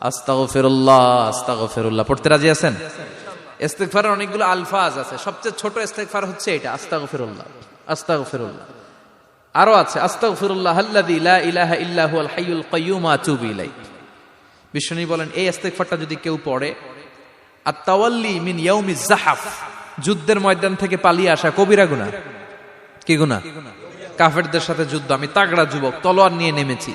ফিরুল্লাহ আস্তাগ ফিরুল্লাহ আস্তাগ ফিরুল্লাহ পড়তে রাজি আছেন? অনেকগুলো আলফাজ আছে। সবচেয়ে ছোট হচ্ছে এটা আছে ইলাহা বলেন, এই ইস্তেগফারটা যদি কেউ পড়ে আর তাওয়াল্লি মিন ইয়াউমি যুদ্ধের ময়দান থেকে পালিয়ে আসা কবিরা গুনাহ। কি গুনাহ? কাফেরদের সাথে যুদ্ধ। আমি তাগড়া যুবক, তলোয়ার নিয়ে নেমেছি।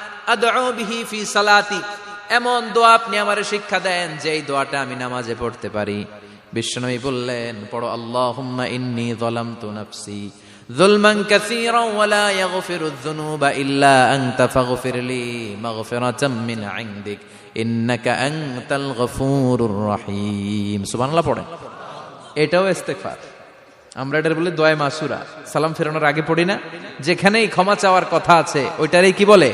বিহি ফি সালাতি। এমন দোয়া আপনি আমার শিক্ষা দেন যে এই দোয়াটা আমি নামাজে পড়তে পারি। বিশ্বনবী বললেন, পড়ো, আল্লাহুম্মা ইন্নী যালামতু নাফসি যুলমান মিন রহিম। এটাও মাসুরা। সালাম ফেরানোর আগে পড়ি না? যেখানেই ক্ষমা চাওয়ার কথা আছে, ওইটারই কি বলে?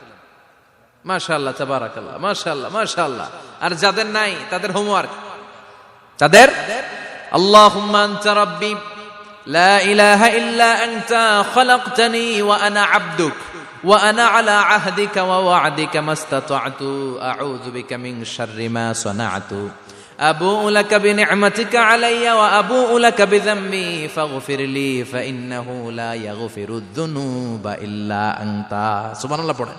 মাশাআল্লাহ তাবারাকাল্লাহ মাশাআল্লাহ মাশাআল্লাহ আর যাদের নাই তাদের হোমওয়ার্ক তাদের আল্লাহুম্মা আনতা রাব্বি লা ইলাহা ইল্লা আনতা খলাকতানি ওয়া আনা আবদুক ওয়া আনা আলা আহদিকা ওয়া ওয়া'দিকা মাস্তাতা'তু আউযু বিকা মিন শাররি মা সানা'তু أبوء لك بنعمتك علي وأبوء لك بذنبي فاغفر لي فإنه لا يغفر الذنوب إلا أنت سبحان الله পড়েন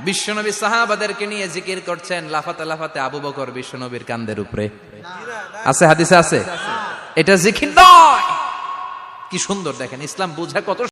বিশ্বনবী সাহাবাদেরকে নিয়ে জিকির করছেন লাফাতে লাফাতে আবু বকর বিশ্বনবীর কান্দের উপরে। আছে হাদিসে আছে? এটা জিকির নয়। কি সুন্দর দেখেন ইসলাম বোঝা কত